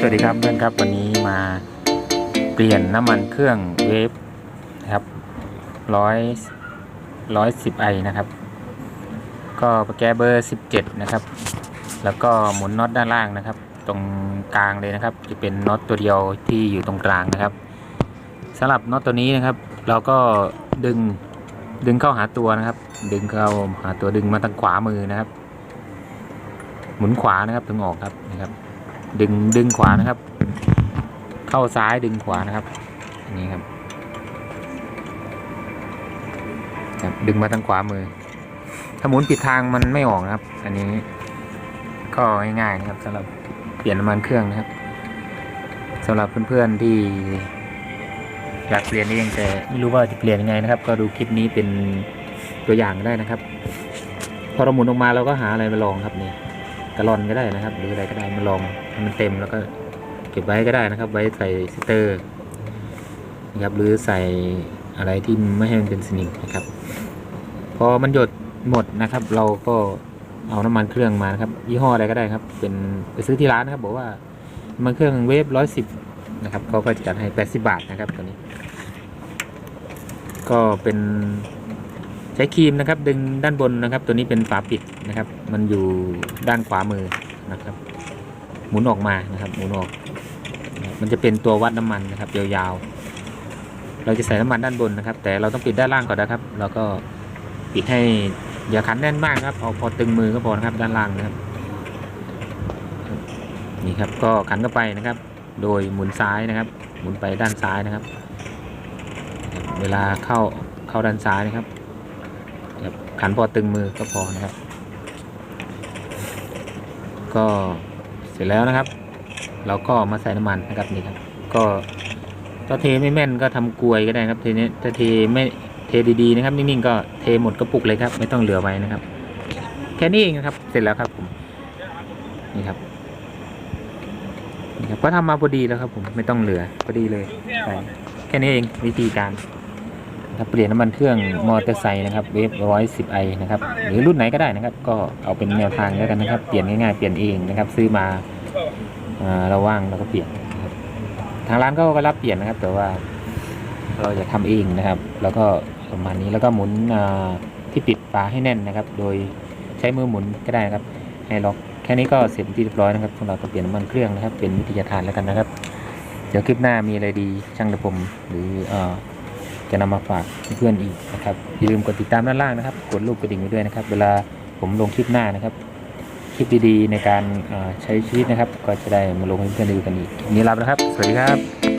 สวัสดีครับเพื่อนครับวันนี้มาเปลี่ยนน้ำมันเครื่องเวฟนะครับร้อยร้อยสิบไอนะครับ ก็แก้เบอร์สิบเจ็ดนะครับ แล้วก็หมุนน็อตด้านล่างนะครับ ตรงกลางเลยนะครับ จะเป็นน็อตตัวเดียวที่อยู่ตรงกลางนะครับสำหรับน็อตตัวนี้นะครับ เราก็ดึงดึงเข้าหาตัวนะครับ ดึงเข้าหาตัวดึงมาทางขวามือนะครับ หมุนขวานะครับถึงออกครับนะครับ ดึงดึงขวานะครับ เข้าซ้ายดึงขวานะครับอันนี้ครับครับ ดึงมาทางขวามือ ถ้าหมุนผิดทางมันไม่ออกนะครับ อันนี้ ก็ง่ายๆนะครับสำหรับเปลี่ยนน้ำมันเครื่องนะครับสำหรับเพื่อนๆที่อยากเปลี่ยนเองแต่ไม่รู้ว่าจะเปลี่ยนยังไงนะครับ ก็ดูคลิปนี้เป็นตัวอย่างได้นะครับ พอเราหมุนออกมาเราก็หาอะไรมาลองครับนี่ กะลอนก็ได้นะครับ หรืออะไรก็ได้มาลองให้มันเต็มแล้วก็เก็บไว้ก็ได้นะครับ ไว้ใส่สเตอร์นะครับหรือใส่อะไรที่ไม่ให้มันเป็นสนิมนะครับ พอมันหยดหมดนะครับ เราก็เอาน้ำมันเครื่องมานะครับ ยี่ห้ออะไรก็ได้ครับ เป็นไปซื้อที่ร้านนะครับ บอกว่ามันเครื่องเวฟร้อยสิบนะครับเขาก็จัดให้แปดสิบาทนะครับตัวนี้ ก็เป็น ช้ครีมนะครับ ดึงด้านบนนะครับ ตัวนี้เป็นฝาปิดนะครับ มันอยู่ด้านขวามือนะครับ หมุนออกมานะครับ หมุนออก มันจะเป็นตัววัดน้ำมันนะครับ ยาวๆ เราจะใส่น้ำมันด้านบนนะครับ แต่เราต้องปิดด้านล่างก่อนนะครับแล้วก็ปิดให้อย่าขันแน่นมากครับเอาพอตึงมือก็พอนะครับด้านล่างนะครับ นี่ครับก็ขันเข้าไปนะครับ โดยหมุนซ้ายนะครับ หมุนไปด้านซ้ายนะครับ เวลาเข้าเข้าด้านซ้ายนะครับ ขันพอตึงมือก็พอนะครับ ก็เสร็จแล้วนะครับ เราก็มาใส่น้ำมันนะครับนี่ครับ ก็ถ้าเทไม่แม่นก็ทำกลวยก็ได้ครับเทนี้ถ้าเทไม่เทดีๆนะครับ นิ่งๆก็เทหมดกระปุกเลยครับ ไม่ต้องเหลือไว้นะครับ แค่นี้เองนะครับ เสร็จแล้วครับผมนี่ครับนี่ครับก็ทำมาพอดีแล้วครับผมไม่ต้องเหลือพอดีเลยแค่นี้เองวิธีการ นะครับเปลี่ยนน้ำมันเครื่องมอเตอร์ไซค์นะครับเวฟร้อยสิบไอนะครับหรือรุ่นไหนก็ได้นะครับ ก็เอาเป็นแนวทางแล้วกันนะครับ เปลี่ยนง่ายๆเปลี่ยนเองนะครับ ซื้อมาเราว่างเราก็เปลี่ยนทางร้านก็รับเปลี่ยนนะครับ แต่ว่าเราจะทำเองนะครับ แล้วก็ประมาณนี้แล้วก็หมุนที่ปิดฝาให้แน่นนะครับ โดยใช้มือหมุนก็ได้นะครับให้ล็อกแค่นี้ก็เสร็จที่เรียบร้อยนะครับสำหรับการเปลี่ยนน้ำมันเครื่องนะครับ เป็นวิทยาทานแล้วกันนะครับ เดี๋ยวคลิปหน้ามีอะไรดีช่างระผมหรืออ จะนำมาฝากเพื่อนๆอีกนะครับอย่าลืมกดติดตามด้านล่างนะครับ กดรูปกระดิ่งไว้ด้วยนะครับ เวลาผมลงคลิปหน้านะครับ คลิปดีๆในการใช้ชีวิตนะครับ ก็จะได้มาลงให้เพื่อนๆดูกันอีกนนี้ลาไปแล้วครับ สวัสดีครับ